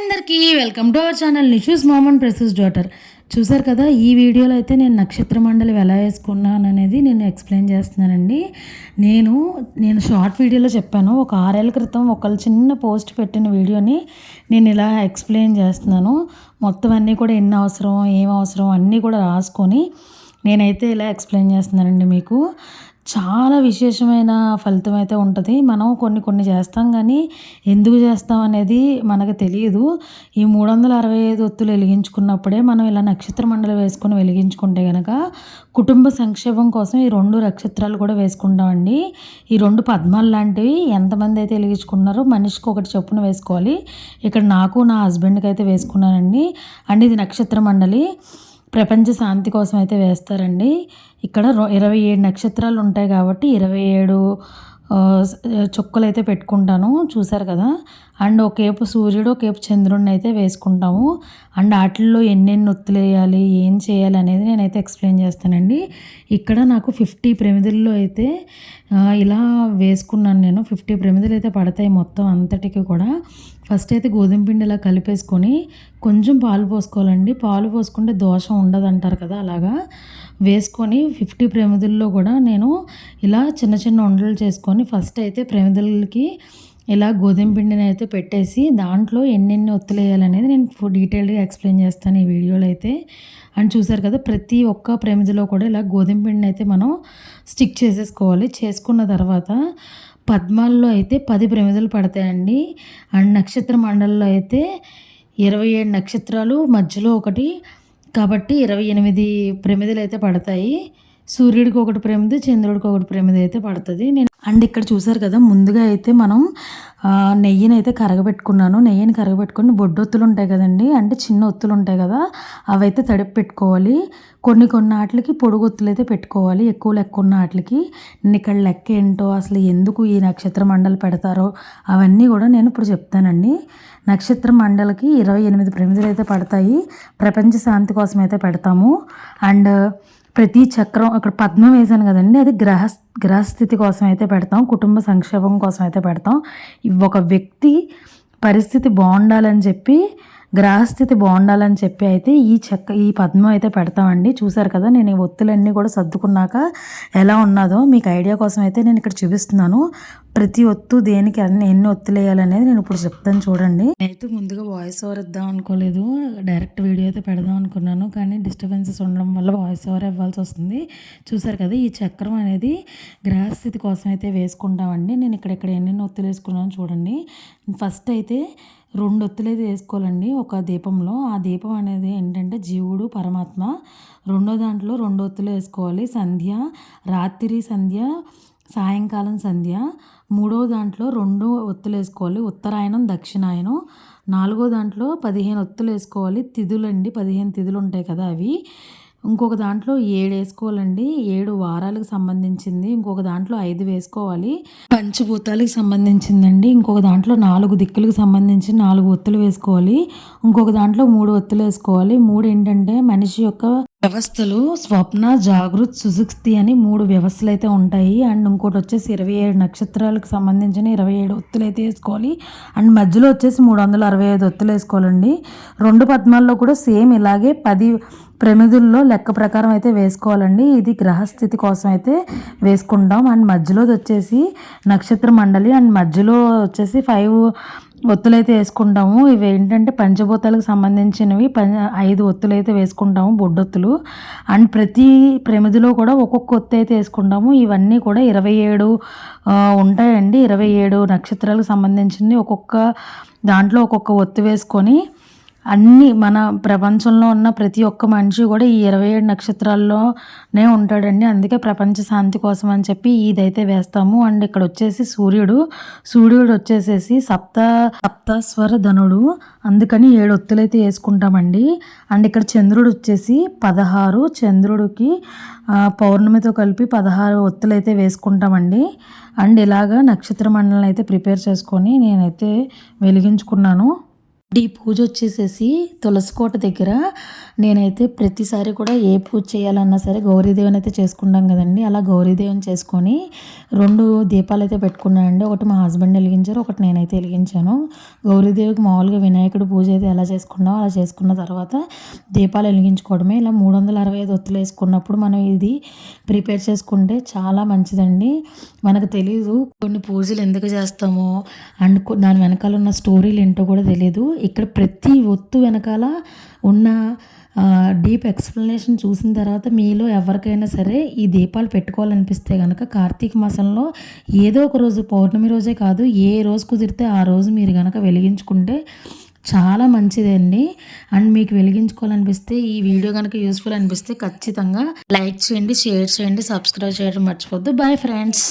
అందరికీ welcome to our channel Nishu's mom and princess daughter. చూసారు కదా ఈ వీడియోలో అయితే నేను నక్షత్ర మండలి ఎలా వేసుకున్నాను అనేది నేను ఎక్స్ప్లెయిన్ చేస్తున్నానండి. నేను నేను షార్ట్ వీడియోలో చెప్పాను ఒక ఆరేళ్ళ క్రితం ఒకళ్ళు చిన్న పోస్ట్ పెట్టిన వీడియోని నేను ఇలా ఎక్స్ప్లెయిన్ చేస్తున్నాను. మొత్తం అన్నీ కూడా ఎన్ని అవసరం ఏం అవసరం అన్నీ కూడా రాసుకొని నేనైతే ఇలా ఎక్స్ప్లెయిన్ చేస్తున్నానండి మీకు. చాలా విశేషమైన ఫలితం అయితే ఉంటుంది. మనం కొన్ని కొన్ని చేస్తాం కానీ ఎందుకు చేస్తాం అనేది మనకు తెలియదు. ఈ మూడు వందల అరవై ఐదు ఒత్తులు వెలిగించుకున్నప్పుడే మనం ఇలా నక్షత్ర మండలి వేసుకొని వెలిగించుకుంటే కనుక కుటుంబ సంక్షేమం కోసం ఈ రెండు నక్షత్రాలు కూడా వేసుకుంటామండి. ఈ రెండు పద్మాలు లాంటివి ఎంతమంది అయితే వెలిగించుకున్నారో మనిషికి ఒకటి చొప్పున వేసుకోవాలి. ఇక్కడ నాకు నా హస్బెండ్కి అయితే వేసుకున్నానండి. అండ్ ఇది నక్షత్ర మండలి. ప్రపంచ శాంతి కోసం అయితే వేస్తారండి. ఇక్కడ ఇరవై ఏడు నక్షత్రాలు ఉంటాయి కాబట్టి ఇరవై ఏడు చుక్కలు అయితే పెట్టుకుంటాను. చూసారు కదా? అండ్ ఒకేపు సూర్యుడు ఒకేపు చంద్రుడిని అయితే వేసుకుంటాము. అండ్ వాటిల్లో ఎన్నెన్ని ఒత్తులు వేయాలి ఏం చేయాలి అనేది నేనైతే ఎక్స్ప్లెయిన్ చేస్తానండి. ఇక్కడ నాకు ఫిఫ్టీ ప్రమిదుల్లో అయితే ఇలా వేసుకున్నాను నేను. ఫిఫ్టీ ప్రమిదలు అయితే పడతాయి మొత్తం అంతటికి కూడా. ఫస్ట్ అయితే గోధుమ పిండి ఇలా కలిపేసుకొని కొంచెం పాలు పోసుకోవాలండి. పాలు పోసుకుంటే దోషం ఉండదు అంటారు కదా అలాగా. వేసుకొని ఫిఫ్టీ ప్రమిదుల్లో కూడా నేను ఇలా చిన్న చిన్న ఉండలు చేసుకొని ఫస్ట్ అయితే ప్రమిదలకి ఇలా గోధుమ పిండిని అయితే పెట్టేసి దాంట్లో ఎన్నెన్ని ఒత్తులు వేయాలనేది నేను డీటెయిల్గా ఎక్స్ప్లెయిన్ చేస్తాను ఈ వీడియోలో అయితే. అండ్ చూసారు కదా ప్రతి ఒక్క ప్రమిదిలో కూడా ఇలా గోధుమ పిండిని అయితే మనం స్టిక్ చేసేసుకోవాలి. చేసుకున్న తర్వాత పద్మాల్లో అయితే పది ప్రమిదలు పడతాయండి. అండ్ నక్షత్ర మండలిలో అయితే ఇరవై ఏడు నక్షత్రాలు మధ్యలో ఒకటి కాబట్టి ఇరవై ఎనిమిది ప్రమిదలు అయితే పడతాయి. సూర్యుడికి ఒకటి ప్రమిది చంద్రుడికి ఒకటి ప్రమిది అయితే పడుతుంది. నేను అండ్ ఇక్కడ చూసారు కదా ముందుగా అయితే మనం నెయ్యిని అయితే కరగబెట్టుకున్నాను. నెయ్యిని కరగబెట్టుకుని బొడ్డొత్తులు ఉంటాయి కదండి అంటే చిన్న ఒత్తులు ఉంటాయి కదా అవి అయితే తడిపి పెట్టుకోవాలి. కొన్ని కొన్ని ఆటలకి పొడుగొత్తులు అయితే పెట్టుకోవాలి ఎక్కువ లెక్క ఉన్న ఆటలకి. నేను ఇక్కడ లెక్క ఏంటో అసలు ఎందుకు ఈ నక్షత్ర మండలి పెడతారో అవన్నీ కూడా నేను ఇప్పుడు చెప్తానండి. నక్షత్ర మండలికి ఇరవై ఎనిమిది ప్రమిదలు అయితే పడతాయి. ప్రపంచ శాంతి కోసం అయితే పెడతాము. అండ్ ప్రతి చక్రం అక్కడ పద్మం వేశాను కదండి అది గ్రహ గ్రహస్థితి కోసం అయితే పెడతాం కుటుంబ సంక్షేమం కోసం అయితే పెడతాం. ఒక వ్యక్తి పరిస్థితి బాగుండాలని చెప్పి గ్రహస్థితి బాగుండాలని చెప్పి అయితే ఈ చెక్క ఈ పద్మం అయితే పెడతామండి. చూసారు కదా నేను ఈ ఒత్తులన్నీ కూడా సర్దుకున్నాక ఎలా ఉన్నదో మీకు ఐడియా కోసం అయితే నేను ఇక్కడ చూపిస్తున్నాను. ప్రతి ఒత్తు దేనికి అన్ని ఎన్ని ఒత్తులు వేయాలనేది నేను ఇప్పుడు చెప్తాను చూడండి. నేనైతే ముందుగా వాయిస్ ఓవర్ ఇద్దాం అనుకోలేదు. డైరెక్ట్ వీడియో అయితే పెడదాం అనుకున్నాను. కానీ డిస్టర్బెన్సెస్ ఉండడం వల్ల వాయిస్ ఓవర్ ఇవ్వాల్సి వస్తుంది. చూసారు కదా ఈ చక్రం అనేది గ్రహస్థితి కోసం అయితే వేసుకుంటామండి. నేను ఇక్కడ ఇక్కడ ఎన్ని ఒత్తులు వేసుకున్నాను చూడండి. ఫస్ట్ అయితే రెండు ఒత్తులు అయితే వేసుకోవాలండి ఒక దీపంలో. ఆ దీపం అనేది ఏంటంటే జీవుడు పరమాత్మ. రెండో దాంట్లో రెండు ఒత్తులు వేసుకోవాలి. సంధ్య రాత్రి సంధ్య సాయంకాలం సంధ్య. మూడో దాంట్లో రెండు ఒత్తులు వేసుకోవాలి ఉత్తరాయణం దక్షిణాయనం నాలుగో దాంట్లో పదిహేను ఒత్తులు వేసుకోవాలి తిథులండి. పదిహేను తిథులు ఉంటాయి కదా అవి. ఇంకొక దాంట్లో ఏడు వేసుకోవాలండి ఏడు వారాలకు సంబంధించింది. ఇంకొక దాంట్లో ఐదు వేసుకోవాలి. పంచభూతాలకు సంబంధించిందండి. ఇంకొక దాంట్లో నాలుగు దిక్కులకు సంబంధించి నాలుగు ఒత్తులు వేసుకోవాలి. ఇంకొక దాంట్లో మూడు ఒత్తులు వేసుకోవాలి. మూడు ఏంటంటే మనిషి యొక్క వ్యవస్థలు స్వప్న జాగృత్ సుజుక్తి అని మూడు వ్యవస్థలు అయితే ఉంటాయి. అండ్ ఇంకోటి వచ్చేసి ఇరవై ఏడు నక్షత్రాలకు సంబంధించిన ఇరవై ఏడు ఒత్తులు అయితే వేసుకోవాలి. అండ్ మధ్యలో వచ్చేసి మూడు వందల అరవై ఐదు ఒత్తులు వేసుకోవాలండి. రెండు పద్మాల్లో కూడా సేమ్ ఇలాగే పది ప్రమిదుల్లో లెక్క ప్రకారం అయితే వేసుకోవాలండి. ఇది గ్రహస్థితి కోసం అయితే వేసుకుంటాం. అండ్ మధ్యలో వచ్చేసి నక్షత్ర మండలి. అండ్ మధ్యలో వచ్చేసి ఫైవ్ ఒత్తులు అయితే వేసుకుంటాము. ఇవి ఏంటంటే పంచభూతాలకు సంబంధించినవి. పం ఐదు ఒత్తులు అయితే వేసుకుంటాము బొడ్డొత్తులు. అండ్ ప్రతి ప్రమిదిలో కూడా ఒక్కొక్క ఒత్తు అయితే వేసుకుంటాము. ఇవన్నీ కూడా ఇరవై ఏడు ఉంటాయండి. ఇరవై ఏడు నక్షత్రాలకు సంబంధించింది ఒక్కొక్క దాంట్లో ఒక్కొక్క ఒత్తు వేసుకొని అన్ని మన ప్రపంచంలో ఉన్న ప్రతి ఒక్క మనిషి కూడా ఈ ఇరవై ఏడు నక్షత్రాల్లోనే ఉంటాడండి. అందుకే ప్రపంచ శాంతి కోసం అని చెప్పి ఇదైతే వేస్తాము. అండ్ ఇక్కడ వచ్చేసి సూర్యుడు. సూర్యుడు వచ్చేసేసి సప్త సప్తస్వర ధనుడు. అందుకని ఏడు ఒత్తులైతే వేసుకుంటామండి. అండ్ ఇక్కడ చంద్రుడు వచ్చేసి పదహారు. చంద్రుడికి పౌర్ణమితో కలిపి పదహారు ఒత్తులైతే వేసుకుంటామండి. అండ్ ఇలాగా నక్షత్ర మండలం అయితే ప్రిపేర్ చేసుకొని నేనైతే వెలిగించుకున్నాను. ఈ పూజ వచ్చేసేసి తులసి కోట దగ్గర. నేనైతే ప్రతిసారి కూడా ఏ పూజ చేయాలన్నా సరే గౌరీదేవిని అయితే చేసుకుంటాం కదండి. అలా గౌరీదేవిని చేసుకొని రెండు దీపాలు అయితే పెట్టుకున్నానండి ఒకటి మా హస్బెండ్ వెలిగించారు ఒకటి నేనైతే వెలిగించాను. గౌరీదేవికి మామూలుగా వినాయకుడి పూజ అయితే ఎలా చేసుకున్నామో అలా చేసుకున్న తర్వాత దీపాలు వెలిగించుకోవడమే. ఇలా మూడు వందల అరవై ఐదు ఒత్తులు వేసుకున్నప్పుడు మనం ఇది ప్రిపేర్ చేసుకుంటే చాలా మంచిదండి. మనకు తెలియదు కొన్ని పూజలు ఎందుకు చేస్తామో అండ్ దాని వెనకాల ఉన్న స్టోరీలు ఏంటో కూడా తెలియదు ఇక్కడ ప్రతి ఒత్తు వెనకాల ఉన్న డీప్ ఎక్స్ప్లెనేషన్ చూసిన తర్వాత మీలో ఎవరికైనా సరే ఈ దీపాలు పెట్టుకోవాలనిపిస్తే కనుక కార్తీక మాసంలో ఏదో ఒక రోజు పౌర్ణమి రోజే కాదు ఏ రోజు కుదిరితే ఆ రోజు మీరు కనుక వెలిగించుకుంటే చాలా మంచిదండి అండ్. మీకు వెలిగించుకోవాలనిపిస్తే ఈ వీడియో కనుక యూస్ఫుల్ అనిపిస్తే ఖచ్చితంగా లైక్ చేయండి షేర్ చేయండి సబ్స్క్రైబ్ చేయడం మర్చిపోద్దు బాయ్ ఫ్రెండ్స్